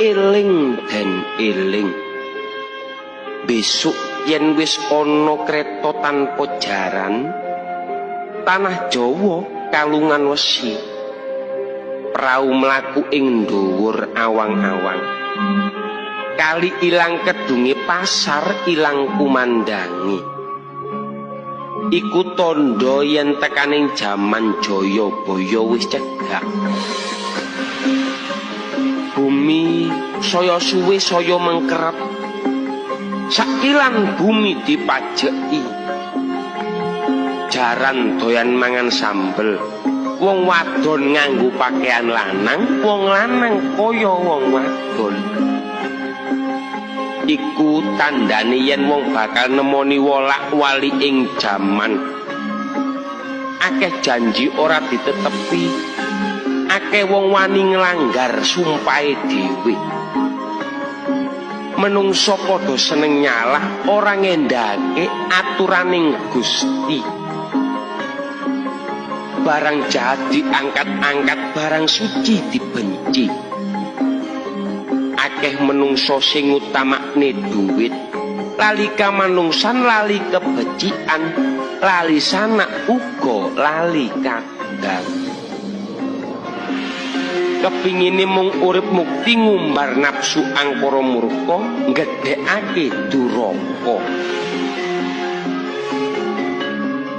eling den eling besok yen wis ana kreta tanpa jaran tanah Jawa kalungan wesi. Prau mlaku ing dhuwur awang-awang. Kali ilang kedunge pasar ilang kumandangi. Iku tondo yen tekaning jaman Jayabaya wis cegak bumi saya suwe saya mengkerep sakilan bumi dipajeki. Jaran doyan mangan sambel. Wong wadon nganggo pakaian lanang wong lanang kaya wong wadon. Iku tandane yen wong bakal nemoni wolak wali ing jaman. Akeh janji ora ditetepi akeh wong wani nglanggar sumpahe dhewe. Menungso padha seneng nyalah ora ngendhake aturaning Gusti. Barang jahat diangkat-angkat barang suci dibenci. Akeh menungso sing utamakne duit lali kamanungsan lali kebecikan lali sanak uga lali kadang kepingine mung urip mukti ngumbar nafsu angkara murka gedhekake duraka.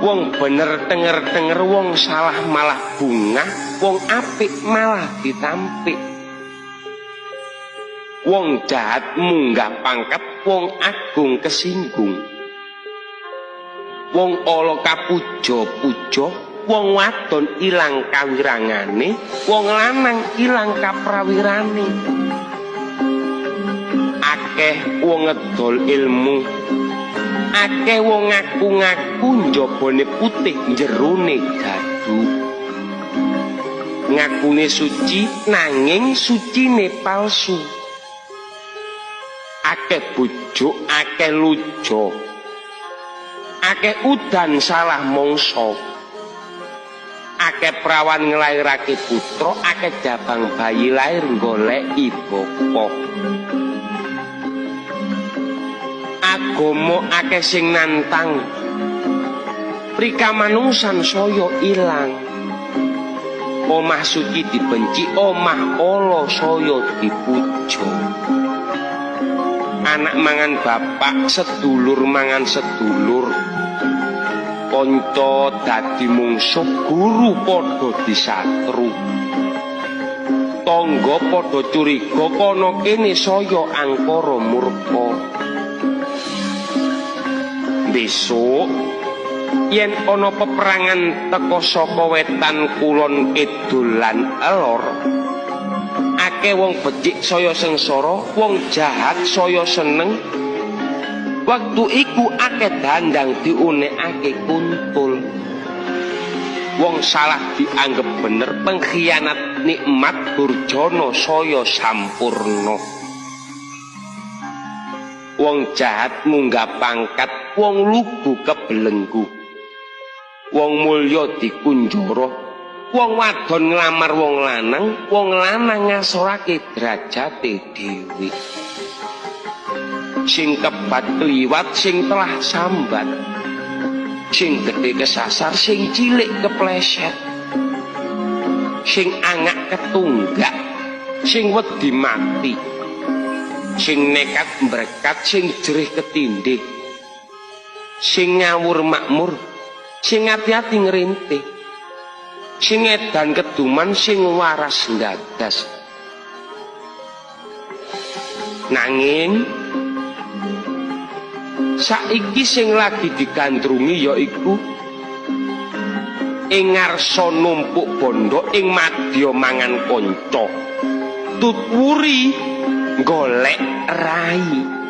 Wong bener tenger-tenger wong salah malah bunga wong apik malah ditampik. Wong jahat munggah pangkat wong agung kesinggung. Wong ala kapuja-puja wong wadon ilang kawirangane wong lanang ilang kaprawirane. Akeh wong ngedol ilmu. Akeh wong ngaku-ngaku njabane putih jerone gadu ngakune suci nanging sucine palsu. Akeh bujuk akeh lujo. Akeh udan salah mongso akeh prawan nglairake putra akeh jabang bayi lair golek iboko agama akeh sing nantang. Prikamanungsan saya ilang. Omah suci dibenci omah ala saya dipuja. Anak mangan bapak sedulur mangan sedulur kanca dadi mungsuh guru padha disatru. Tangga padha curiga kono kene saya angkara murka. Besok yen ana peperangan teka saka wetan kulon kidul lan elor akeh wong becik saya sengsara wong jahat saya seneng waktu iku akeh dandang diunekake kuntul. Wong salah dianggep bener pengkhianat nikmat durjana saya sampurna. Wong jahat munggah pangkat wong lugu kebelenggu. Wong mulya dikunjara wong wadon nglamar wong lanang wong lanang ngasorake derajate dhewe sing kebat kliwat sing telah sambat. Sing gedhe kesasar sing cilik kepleset. Sing angak ketunggak sing wedi mati. Sing nekat berkat sing jerih ketindih. Sing ngawur makmur sing ati-ati ngerintih. Sing edan keduman sing waras ndadas. Nanging saiki sing lagi digandrungi yaiku ing ngarsa numpuk bondo ing madya mangan kanca tutwuri golek rai